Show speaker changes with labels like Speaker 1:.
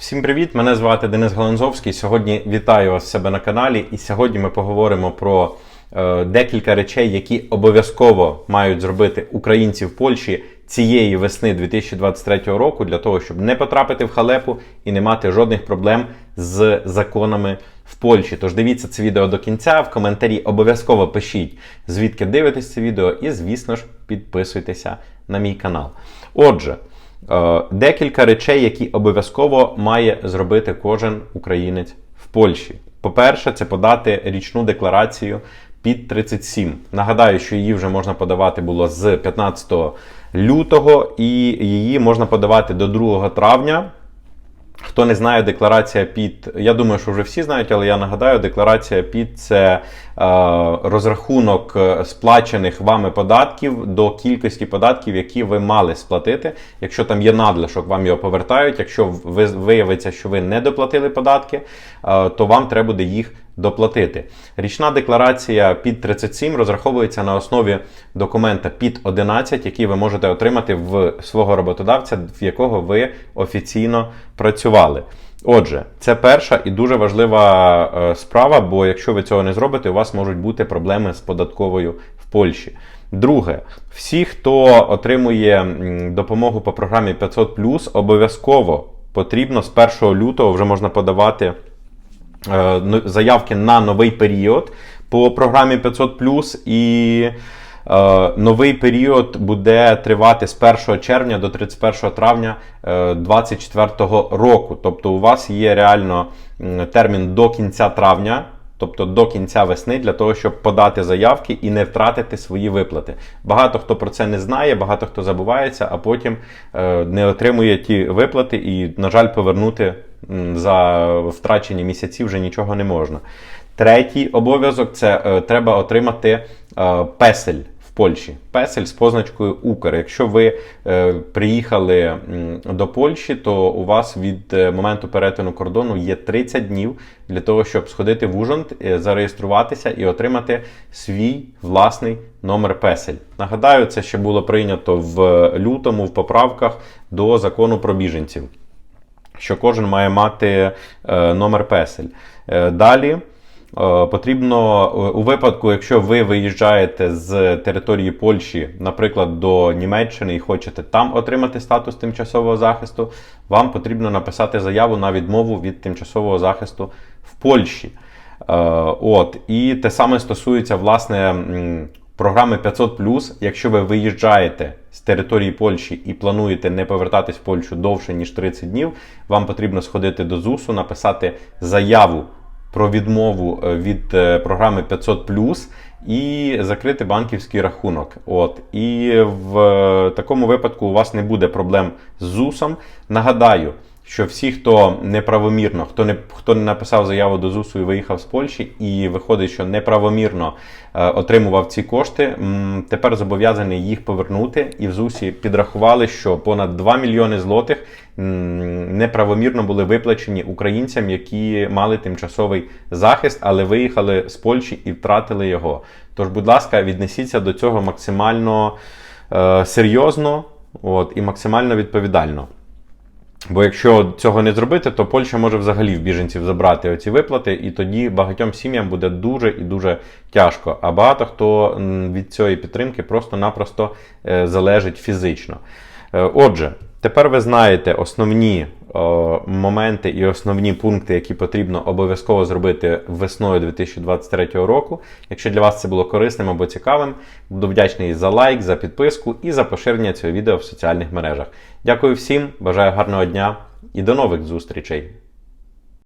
Speaker 1: Всім привіт! Мене звати Денис Галанзовський. Сьогодні вітаю вас в себе на каналі. І сьогодні ми поговоримо про е, декілька речей, які обов'язково мають зробити українці в Польщі цієї весни 2023 року, для того, щоб не потрапити в халепу і не мати жодних проблем з законами в Польщі. Тож дивіться це відео до кінця. В коментарі обов'язково пишіть, звідки дивитесь це відео, і, звісно ж, підписуйтеся на мій канал. Отже. Е, Декілька речей, які обов'язково має зробити кожен українець в Польщі. По-перше, це подати річну декларацію під 37. Нагадаю, що її вже можна подавати було з 15 лютого, і її можна подавати до 2 травня. Хто не знає, декларація під, я думаю, що вже всі знають, але я нагадаю, декларація під це е, розрахунок е, сплачених вами податків до кількості податків, які ви мали сплатити. Якщо там є надлишок, вам його повертають. Якщо ви, виявиться, що ви не доплатили податки, е, то вам треба буде їх доплатити. Річна декларація під 37 розраховується на основі документа під 11, який ви можете отримати в свого роботодавця, в якого ви офіційно працювали. Отже, це перша і дуже важлива е, справа, бо якщо ви цього не зробите, у вас можуть бути проблеми з податковою в Польщі. Друге, всі, хто отримує допомогу по програмі 500+, обов'язково потрібно з 1 лютого вже можна подавати заявки на новий період по програмі 500+, і е, новий період буде тривати з 1 червня до 31 травня 2024 року. Тобто у вас є реально термін до кінця травня. Тобто до кінця весни для того, щоб подати заявки і не втратити свої виплати. Багато хто про це не знає, багато хто забувається, а потім е, не отримує ті виплати, і, на жаль, повернути за втрачені місяці вже нічого не можна. Третій обов'язок це е, треба отримати е, песель в Польщі. Песель з позначкою Укр. Якщо ви е, приїхали до Польщі, то у вас від е, моменту перетину кордону є 30 днів для того, щоб сходити в Ужгород, е, зареєструватися і отримати свій власний номер песель. Нагадаю, це ще було прийнято в лютому в поправках до закону про біженців що кожен має мати е, номер песель. Е, Далі. Е, Потрібно е, у випадку, якщо ви виїжджаєте з території Польщі, наприклад, до Німеччини і хочете там отримати статус тимчасового захисту, вам потрібно написати заяву на відмову від тимчасового захисту в Польщі. Е, От, і те саме стосується власне програми 500+, якщо ви виїжджаєте з території Польщі і плануєте не повертатись в Польщу довше ніж 30 днів, вам потрібно сходити до ЗУСу, написати заяву про відмову е, від е, програми 500+, і закрити банківський рахунок. От і в е, такому випадку у вас не буде проблем з ЗУСом. Нагадаю що всі, хто неправомірно, хто не хто не написав заяву до ЗУСу і виїхав з Польщі, і виходить, що неправомірно е, отримував ці кошти, м, тепер зобов'язаний їх повернути. І в ЗУСі підрахували, що понад 2 мільйони злотих м, неправомірно були виплачені українцям, які мали тимчасовий захист, але виїхали з Польщі і втратили його. Тож, будь ласка, віднесіться до цього максимально е, серйозно от, і максимально відповідально. Бо якщо цього не зробити, то Польща може взагалі в біженців забрати оці виплати, і тоді багатьом сім'ям буде дуже і дуже тяжко. А багато хто від цієї підтримки просто-напросто е, залежить фізично. Е, Отже, тепер ви знаєте основні моменти і основні пункти, які потрібно обов'язково зробити весною 2023 року. Якщо для вас це було корисним або цікавим, буду вдячний за лайк, за підписку і за поширення цього відео в соціальних мережах. Дякую всім, бажаю гарного дня і до нових зустрічей!